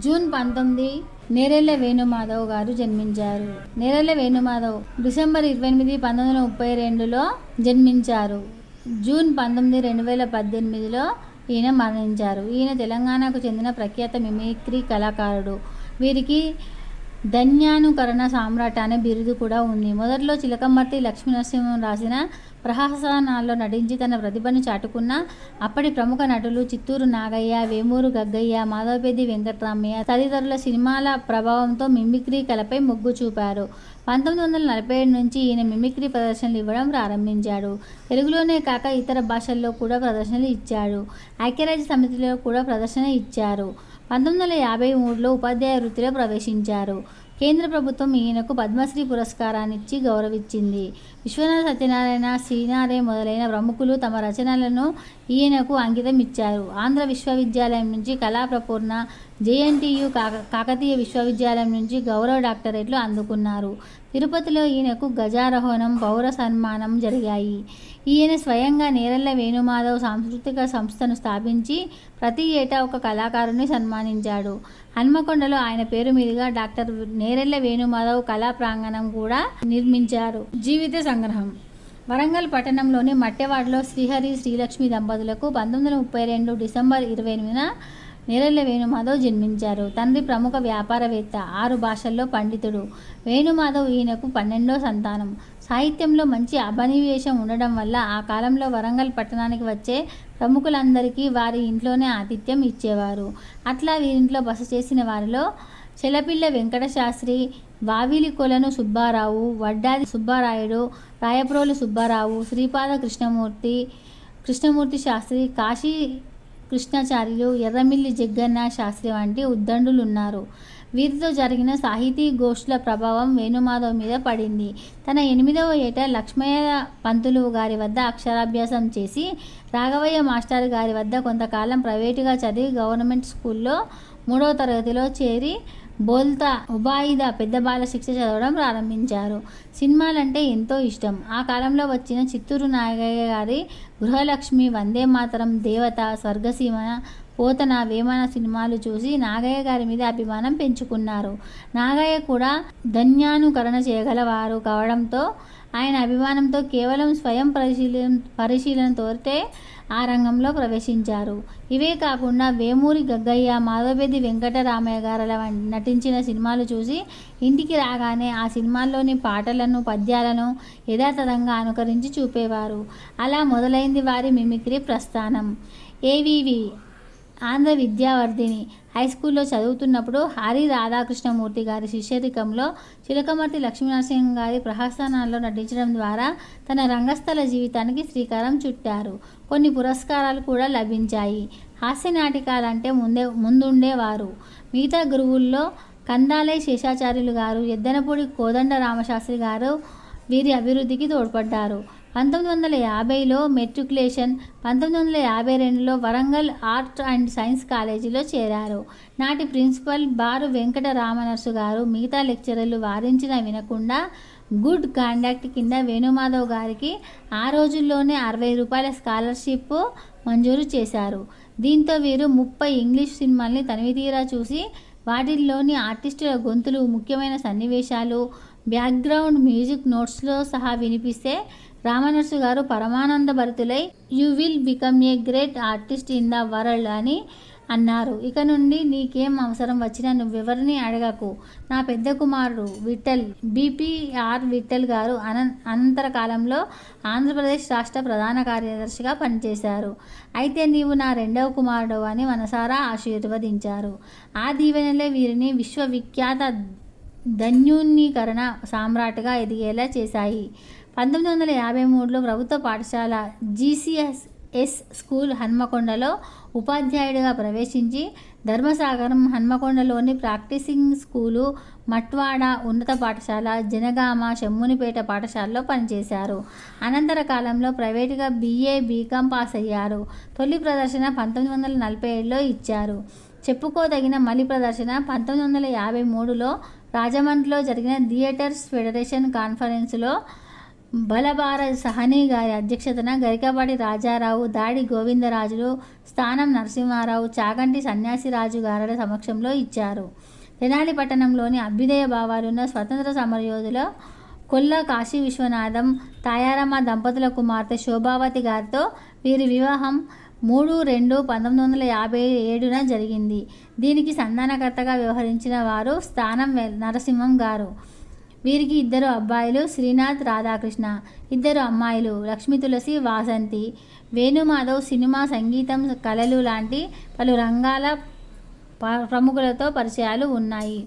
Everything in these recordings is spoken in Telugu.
జూన్ పంతొమ్మిది నేరెళ్ళ వేణుమాధవ్ గారు జన్మించారు. నేరెళ్ళ వేణుమాధవ్ డిసెంబర్ ఇరవై ఎనిమిది పంతొమ్మిది వందల ముప్పై రెండులో జన్మించారు. జూన్ పంతొమ్మిది రెండు వేల పద్దెనిమిదిలో ఈయన మరణించారు. ఈయన తెలంగాణకు చెందిన ప్రఖ్యాత మిమిక్రీ కళాకారుడు. వీరికి ధన్యానుకరణ సామ్రాట్ అనే బిరుదు కూడా ఉంది. మొదట్లో చిలకమర్తి లక్ష్మీనరసింహం రాసిన ప్రహసనాల్లో నటించి తన ప్రతిభను చాటుకున్న అప్పటి ప్రముఖ నటులు చిత్తూరు నాగయ్య వేమూరు గగ్గయ్య మాధవపేది వెంకటరామయ్య తదితరుల సినిమాల ప్రభావంతో మిమిక్రీ కళపై మొగ్గు చూపారు. పంతొమ్మిది వందల నలభై ఏడు నుంచి ఈయన మిమిక్రీ ప్రదర్శనలు ఇవ్వడం ప్రారంభించాడు. తెలుగులోనే కాక ఇతర భాషల్లో కూడా ప్రదర్శనలు ఇచ్చాడు. ఐక్యరాజ్య సమితిలో కూడా ప్రదర్శన ఇచ్చారు. పంతొమ్మిది వందల యాభై మూడులో ఉపాధ్యాయ వృత్తిలో ప్రవేశించారు. కేంద్ర ప్రభుత్వం ఈయనకు పద్మశ్రీ పురస్కారాన్ని ఇచ్చి గౌరవించింది. విశ్వనాథ సత్యనారాయణ శ్రీనారే మొదలైన ప్రముఖులు తమ రచనలను ఈయనకు అంకితం ఇచ్చారు. ఆంధ్ర విశ్వవిద్యాలయం నుంచి కళా ప్రపూర్ణ జేఎన్టీయు కాక కాకతీయ విశ్వవిద్యాలయం నుంచి గౌరవ డాక్టరేట్లు అందుకున్నారు. తిరుపతిలో ఈయనకు గజారోహణం పౌర సన్మానం జరిగాయి. ఈయన స్వయంగా నేరల్ల వేణుమాధవ్ సాంస్కృతిక సంస్థను స్థాపించి ప్రతి ఏటా ఒక కళాకారుని సన్మానించాడు. హన్మకొండలో ఆయన పేరు మీదుగా డాక్టర్ నేరెళ్ళ వేణుమాధవ్ కళా ప్రాంగణం కూడా నిర్మించారు. జీవిత సంగ్రహం. వరంగల్ పట్టణంలోని మట్టెవాడలో శ్రీహరి శ్రీలక్ష్మి దంపతులకు పంతొమ్మిది వందల ముప్పై రెండు డిసెంబర్ ఇరవై ఎనిమిదిన నేరెళ్ళ వేణుమాధవ్ జన్మించారు. తండ్రి ప్రముఖ వ్యాపారవేత్త ఆరు భాషల్లో పండితుడు. వేణుమాధవ్ ఈయనకు పన్నెండో సంతానం. సాహిత్యంలో మంచి అభినవేశం ఉండడం వల్ల ఆ కాలంలో వరంగల్ పట్టణానికి వచ్చే ప్రముఖులందరికీ వారి ఇంట్లోనే ఆతిథ్యం ఇచ్చేవారు. అట్లా వీరింట్లో బస చేసిన వారిలో చెలపిల్ల వెంకట శాస్త్రి వావిలి కొలను సుబ్బారావు వడ్డాది సుబ్బారాయుడు రాయప్రోలు సుబ్బారావు శ్రీపాద కృష్ణమూర్తి కృష్ణమూర్తి శాస్త్రి కాశీ కృష్ణాచార్యులు ఎర్రమిల్లి జగ్గన్న శాస్త్రి వంటి ఉద్దండులు ఉన్నారు వీరితో జరిగిన సాహితీ గోష్ఠుల ప్రభావం వేణుమాధవ్ మీద పడింది. తన ఎనిమిదవ ఏట లక్ష్మయ్య పంతులు గారి వద్ద అక్షరాభ్యాసం చేసి రాఘవయ్య మాస్టర్ గారి వద్ద కొంతకాలం ప్రైవేటుగా చదివి గవర్నమెంట్ స్కూల్లో మూడవ తరగతిలో చేరి బోల్తా ఉబాయిదా పెద్ద బాల శిక్ష చదవడం ప్రారంభించారు. సినిమాలంటే ఎంతో ఇష్టం. ఆ కాలంలో వచ్చిన చిత్తూరు నాగయ్య గారి గృహలక్ష్మి వందే మాతరం దేవత స్వర్గసీమ పోతన వేమన సినిమాలు చూసి నాగయ్య గారి మీద అభిమానం పెంచుకున్నారు. నాగయ్య కూడా ధన్యానుకరణ చేయగలవారు కావడంతో ఆయన అభిమానంతో కేవలం స్వయం పరిశీలన పరిశీలనతోటే ఆ రంగంలో ప్రవేశించారు. ఇవే కాకుండా వేమూరి గగ్గయ్య మాధవపేది వెంకటరామయ్య గారల నటించిన సినిమాలు చూసి ఇంటికి రాగానే ఆ సినిమాల్లోని పాటలను పద్యాలను యథాతథంగా అనుకరించి చూపేవారు. అలా మొదలైంది వారి మిమిక్రీ ప్రస్థానం. ఏవివి ఆంధ్ర విద్యావర్ధిని హై స్కూల్లో చదువుతున్నప్పుడు హరి రాధాకృష్ణమూర్తి గారి శిష్యరికంలో చిలకమర్తి లక్ష్మీనరసింహ గారి ప్రహసనాల్లో నటించడం ద్వారా తన రంగస్థల జీవితానికి శ్రీకారం చుట్టారు. కొన్ని పురస్కారాలు కూడా లభించాయి. హాస్య నాటికాలంటే ముందే ముందుండేవారు. మిగతా గురువుల్లో కందాలై శేషాచార్యులు గారు ఎద్దనపూడి కోదండ రామశాస్త్రి గారు వీరి అభివృద్ధికి తోడ్పడ్డారు. పంతొమ్మిది వందల యాభైలో మెట్రికులేషన్ పంతొమ్మిది వందల యాభై రెండులో వరంగల్ ఆర్ట్ అండ్ సైన్స్ కాలేజీలో చేరారు. నాటి ప్రిన్సిపల్ బారు వెంకట రామనర్సు గారు మిగతా లెక్చరర్లు వారించినా వినకుండా గుడ్ కాండక్ట్ కింద వేణుమాధవ్ గారికి ఆ రోజుల్లోనే అరవై రూపాయల స్కాలర్షిప్ మంజూరు చేశారు. దీంతో వీరు ముప్పై ఇంగ్లీష్ సినిమాల్ని తనివితీరా చూసి వాటిల్లోని ఆర్టిస్టుల గొంతులు ముఖ్యమైన సన్నివేశాలు బ్యాక్గ్రౌండ్ మ్యూజిక్ నోట్స్లో సహా వినిపిస్తే రామనర్సు గారు పరమానంద భరితులై you will become a great artist in the world అని అన్నారు. ఇక నుండి నీకేం అవసరం వచ్చినా నువ్వెవరిని అడగకు. నా పెద్ద కుమారుడు విఠల్ బీపీఆర్ విఠల్ గారు అన అనంతర కాలంలో ఆంధ్రప్రదేశ్ రాష్ట్ర ప్రధాన కార్యదర్శిగా పనిచేశారు. అయితే నీవు నా రెండవ కుమారుడు అని మనసారా ఆశీర్వదించారు. ఆ దీవెనలే వీరిని విశ్వవిఖ్యాత ధన్యూన్నీకరణ సామ్రాట్గా ఎదిగేలా చేశాయి. పంతొమ్మిది వందల యాభై మూడులో ప్రభుత్వ పాఠశాల జీసీఎస్ ఎస్ స్కూల్ హన్మకొండలో ఉపాధ్యాయుడిగా ప్రవేశించి ధర్మసాగరం హన్మకొండలోని ప్రాక్టీసింగ్ స్కూలు మట్వాడ ఉన్నత పాఠశాల జనగామ షమ్మునిపేట పాఠశాలలో పనిచేశారు. అనంతర కాలంలో ప్రైవేటుగా బీఏ బీకాం పాస్ అయ్యారు తొలి ప్రదర్శన పంతొమ్మిది వందల నలభై ఏడులో ఇచ్చారు. చెప్పుకోదగిన మలి ప్రదర్శన పంతొమ్మిది వందల యాభై మూడులో రాజమండ్రిలో జరిగిన థియేటర్స్ ఫెడరేషన్ కాన్ఫరెన్స్లో బలబార సహనీ గారి అధ్యక్షతన గరికపాటి రాజారావు దాడి గోవిందరాజులు స్థానం నరసింహారావు చాగంటి సన్యాసిరాజు గారుల సమక్షంలో ఇచ్చారు. తెనాలి పట్టణంలోని అభ్యుదయ భావాలున్న స్వతంత్ర సమరయోధుల కొల్ల కాశీ విశ్వనాథం తాయారమ్మ దంపతుల కుమార్తె శోభావతి గారితో వీరి వివాహం మూడు రెండు పంతొమ్మిది వందల యాభై ఏడున జరిగింది. దీనికి సంధానకర్తగా వ్యవహరించిన వారు స్థానం వె- నరసింహం గారు. వీరికి ఇద్దరు అబ్బాయిలు శ్రీనాథ్ రాధాకృష్ణ. ఇద్దరు అమ్మాయిలు లక్ష్మీ తులసి వాసంతి. వేణుమాధవ్ సినిమా సంగీతం కళలు లాంటి పలు రంగాల ప- ప్రముఖులతో పరిచయాలు ఉన్నాయి.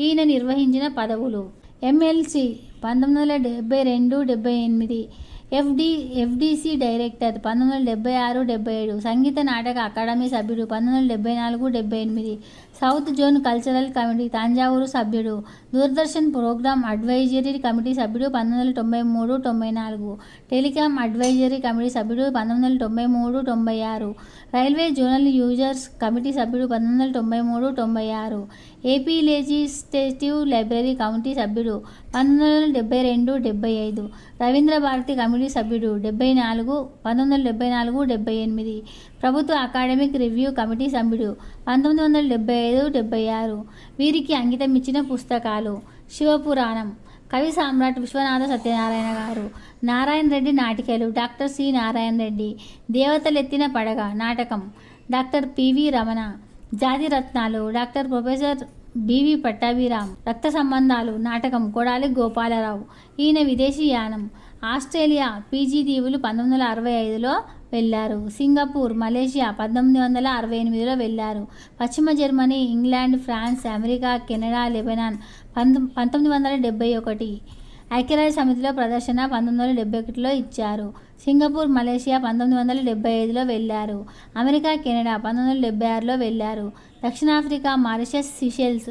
ఈయన నిర్వహించిన పదవులు. ఎమ్మెల్సీ పంతొమ్మిది వందల డెబ్బై రెండు డెబ్బై ఎనిమిది. ఎఫ్డి ఎఫ్డిసి డైరెక్టర్ పంతొమ్మిది వందల డెబ్బై ఆరు డెబ్బై ఏడు. సంగీత నాటక అకాడమీ సభ్యుడు పంతొమ్మిది వందల డెబ్బై నాలుగు డెబ్బై ఎనిమిది. South zone cultural committee Thanjavur సభ్యుడు. దూరదర్శన్ ప్రోగ్రామ్ అడ్వైజరీ కమిటీ సభ్యుడు పంతొమ్మిది వందల తొంభై మూడు తొంభై నాలుగు. టెలికాం అడ్వైజరీ కమిటీ సభ్యుడు పంతొమ్మిది వందల తొంభై మూడు తొంభై ఆరు. రైల్వే జోనల్ యూజర్స్ కమిటీ సభ్యుడు పంతొమ్మిది వందల తొంభై మూడు తొంభై ఆరు. ఏపీ లెజిస్లేటివ్ లైబ్రరీ కమిటీ సభ్యుడు పంతొమ్మిది వందల డెబ్బై రెండు డెబ్బై ఐదు. రవీంద్ర భారతి కమిటీ సభ్యుడు డెబ్బై నాలుగు పంతొమ్మిది వందల డెబ్బై నాలుగు డెబ్బై ఎనిమిది. ప్రభుత్వ అకాడమిక్ రివ్యూ కమిటీ సభ్యుడు పంతొమ్మిది వందల డెబ్బై ఐదు డెబ్బై ఆరు. వీరికి అంకితం ఇచ్చిన పుస్తకాలు శివపురాణం కవి సామ్రాట్ విశ్వనాథ సత్యనారాయణ గారు నారాయణ రెడ్డి నాటికలు డాక్టర్ సి నారాయణ రెడ్డి దేవతలెత్తిన పడగ నాటకం డాక్టర్ పివి రమణ జాతి రత్నాలు డాక్టర్ ప్రొఫెసర్ బివి పట్టాభిరామ్. రక్త సంబంధాలు నాటకం కొడాలి గోపాలరావు. ఈయన విదేశీ యానం. ఆస్ట్రేలియా పీజీ దీవులు పంతొమ్మిది వందల అరవై ఐదులో వెళ్ళారు సింగపూర్ మలేషియా పంతొమ్మిది వందల అరవై ఎనిమిదిలో వెళ్ళారు పశ్చిమ Germany England France America Canada Lebanon పంతొమ్మిది వందల డెబ్బై ఒకటి. ఐక్యరాజ్య సమితిలో ప్రదర్శన పంతొమ్మిది వందల డెబ్బై ఒకటిలో ఇచ్చారు. సింగపూర్ మలేషియా పంతొమ్మిది వందల డెబ్బై ఐదులో వెళ్ళారు. అమెరికా కెనడా పంతొమ్మిది వందల డెబ్బై ఆరులో వెళ్ళారు. దక్షిణాఫ్రికా మారిషస్ సిషెల్స్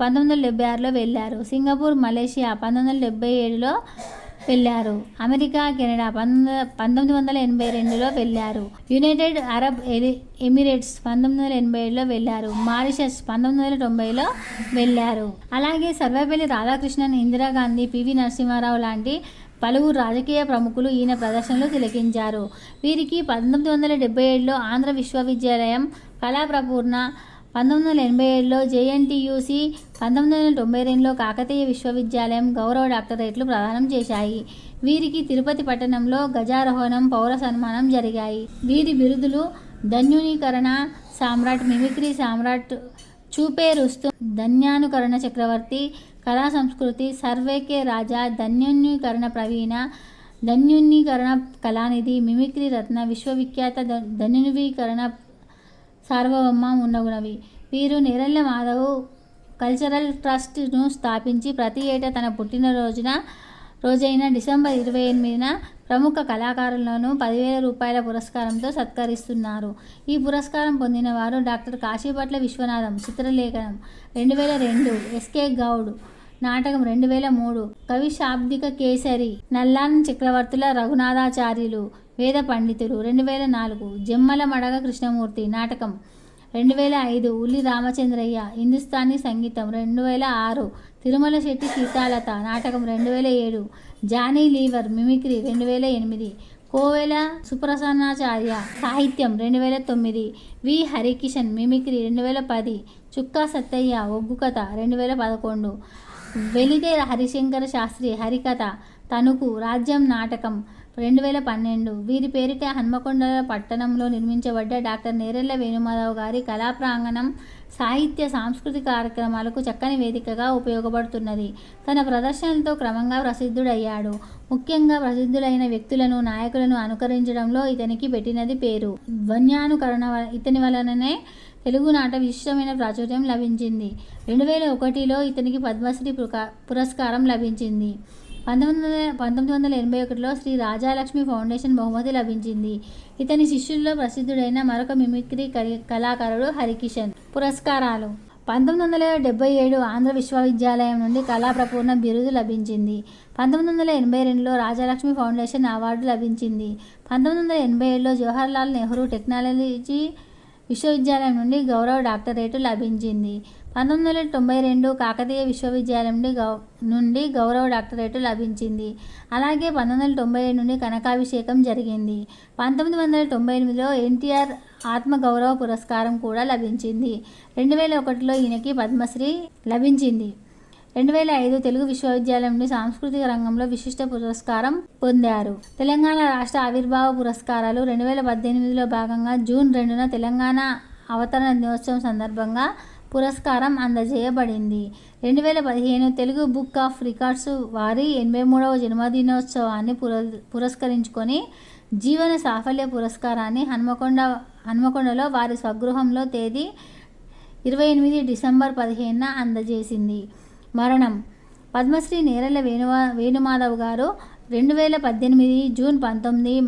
పంతొమ్మిది వందల డెబ్బై ఆరులో వెళ్ళారు. సింగపూర్ మలేషియా పంతొమ్మిది వందల డెబ్బై ఏడులో వెళ్ళారు. అమెరికా కెనడా పంతొమ్మిది పంతొమ్మిది వందల ఎనభై రెండులో వెళ్ళారు. యునైటెడ్ అరబ్ ఎరి- ఎమిరేట్స్ పంతొమ్మిది వందల ఎనభై ఏడులో వెళ్ళారు. మారిషస్ పంతొమ్మిది వందల తొంభైలో వెళ్ళారు. అలాగే సర్వేపల్లి రాధాకృష్ణన్ ఇందిరాగాంధీ పివి నరసింహారావు లాంటి పలువురు రాజకీయ ప్రముఖులు ఈయన ప్రదర్శనలు తిలకించారు. వీరికి పంతొమ్మిది వందల డెబ్బై ఏడులో ఆంధ్ర విశ్వవిద్యాలయం కళాప్రపూర్ణ పంతొమ్మిది వందల ఎనభై ఏడులో జేఎన్టీయూసి పంతొమ్మిది వందల తొంభై రెండులో కాకతీయ విశ్వవిద్యాలయం గౌరవ డాక్టరేట్లు ప్రదానం చేశాయి. వీరికి తిరుపతి పట్టణంలో గజారోహణం పౌర సన్మానం జరిగాయి. వీరి బిరుదులు ధన్యునీకరణ సామ్రాట్ మిమిక్రీ సామ్రాట్ చూపే రుస్తు ధన్యానుకరణ చక్రవర్తి కళా సంస్కృతి సర్వేకే రాజా ధన్యున్నీకరణ ప్రవీణ ధన్యున్నీకరణ కళానిధి మిమిక్రీ రత్న విశ్వవిఖ్యాత ధన్యునవీకరణ ధన్యునీకరణ సార్వభౌమ ఉన్నగునవి. వీరు నేరళ్ళ మాధవ్ కల్చరల్ ట్రస్ట్ను స్థాపించి ప్రతి ఏటా తన పుట్టినరోజున రోజైన డిసెంబర్ ఇరవై ఎనిమిదిన ప్రముఖ కళాకారులను పదివేల రూపాయల పురస్కారంతో సత్కరిస్తున్నారు. ఈ పురస్కారం పొందిన వారు డాక్టర్ కాశీపట్ల విశ్వనాథం చిత్రలేఖనం రెండు వేల రెండు ఎస్కే గౌడ్ నాటకం రెండు వేల మూడు కవి శాబ్దిక కేసరి నల్లాన్ చక్రవర్తుల రఘునాథాచార్యులు వేద పండితులు. రెండు వేల నాలుగు జమ్మల మడగ కృష్ణమూర్తి నాటకం. రెండు వేల ఐదు ఉల్లి రామచంద్రయ్య హిందుస్థానీ సంగీతం. రెండు వేల ఆరు తిరుమల శెట్టి సీతాలత నాటకం. రెండు వేల ఏడు జానీ లీవర్ మిమిక్రీ. రెండు వేల ఎనిమిది కోవెల సుప్రసన్నాచార్య సాహిత్యం. రెండు వేల తొమ్మిది వి హరికిషన్ మిమిక్రీ. రెండు వేల పది చుక్కా సత్తయ్య ఒగ్గు కథ. రెండు వేల పదకొండు వెలిదే హరిశంకర శాస్త్రి హరికథ తణుకు రాజ్యం నాటకం. రెండు వేల పన్నెండు వీరి పేరిట హన్మకొండ పట్టణంలో నిర్మించబడ్డ డాక్టర్ నేరెళ్ళ వేణుమాధవ్ గారి కళా ప్రాంగణం సాహిత్య సాంస్కృతిక కార్యక్రమాలకు చక్కని వేదికగా ఉపయోగపడుతున్నది. తన ప్రదర్శనలతో క్రమంగా ప్రసిద్ధుడయ్యాడు. ముఖ్యంగా ప్రసిద్ధులైన వ్యక్తులను నాయకులను అనుకరించడంలో ఇతనికి పెట్టినది పేరు. ధ్వన్యానుకరణ ఇతని వలననే తెలుగునాట విశిష్టమైన ప్రాచుర్యం లభించింది. రెండు వేల ఒకటిలో ఇతనికి పద్మశ్రీ పురస్కారం లభించింది. పంతొమ్మిది వందల పంతొమ్మిది వందల ఎనభై ఒకటిలో శ్రీ రాజాలక్ష్మి ఫౌండేషన్ బహుమతి లభించింది. ఇతని శిష్యుల్లో ప్రసిద్ధుడైన మరొక మిమిక్రీ కలి- కళాకారుడు హరికిషన్. పురస్కారాలు. పంతొమ్మిది వందల డెబ్బై ఏడు ఆంధ్ర విశ్వవిద్యాలయం నుండి కళాప్రపూర్ణ బిరుదు లభించింది. పంతొమ్మిది వందల ఎనభై రెండులో రాజాలక్ష్మి ఫౌండేషన్ అవార్డు లభించింది. పంతొమ్మిది వందల ఎనభై ఏడులో జవహర్లాల్ నెహ్రూ టెక్నాలజీ విశ్వవిద్యాలయం నుండి గౌరవ డాక్టరేటు లభించింది. పంతొమ్మిది వందల తొంభై రెండు కాకతీయ విశ్వవిద్యాలయం నుండి గౌ నుండి గౌరవ డాక్టరేట్ లభించింది. అలాగే పంతొమ్మిది వందల తొంభై ఏడు నుండి కనకాభిషేకం జరిగింది. పంతొమ్మిది వందల తొంభై ఎనిమిదిలో ఎన్టీఆర్ ఆత్మగౌరవ పురస్కారం కూడా లభించింది. రెండు వేల ఒకటిలో ఈయనకి పద్మశ్రీ లభించింది. రెండు వేల ఐదు తెలుగు విశ్వవిద్యాలయం నుండి సాంస్కృతిక రంగంలో విశిష్ట పురస్కారం పొందారు. తెలంగాణ రాష్ట్ర ఆవిర్భావ పురస్కారాలు రెండు వేల పద్దెనిమిదిలో భాగంగా జూన్ రెండున తెలంగాణ అవతరణ దినోత్సవం సందర్భంగా పురస్కారం అందజేయబడింది. రెండు వేల పదిహేను తెలుగు బుక్ ఆఫ్ రికార్డ్స్ వారి ఎనభై మూడవ జన్మదినోత్సవాన్ని పుర పురస్కరించుకొని జీవన సాఫల్య పురస్కారాన్ని హన్మకొండ హన్మకొండలో వారి స్వగృహంలో తేదీ ఇరవై ఎనిమిది డిసెంబర్ పదిహేనున అందజేసింది. మరణం. పద్మశ్రీ నేరల వేణువా వేణుమాధవ్ గారు రెండు వేల పద్దెనిమిది జూన్ పంతొమ్మిది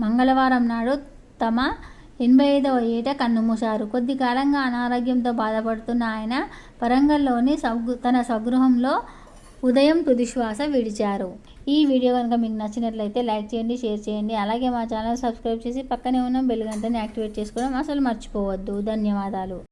మంగళవారం నాడు తమ ఎనభై ఐదవ ఏట కన్నుమూశారు. కొద్ది కాలంగా అనారోగ్యంతో బాధపడుతున్న ఆయన వరంగల్లోని స్వగృ తన స్వగృహంలో ఉదయం తుదిశ్వాస విడిచారు. ఈ వీడియో కనుక మీకు నచ్చినట్లయితే లైక్ చేయండి షేర్ చేయండి. అలాగే మా ఛానల్ సబ్స్క్రైబ్ చేసి పక్కనే ఉన్న బెల్ గంటని యాక్టివేట్ చేసుకోవడం అసలు మర్చిపోవద్దు. ధన్యవాదాలు.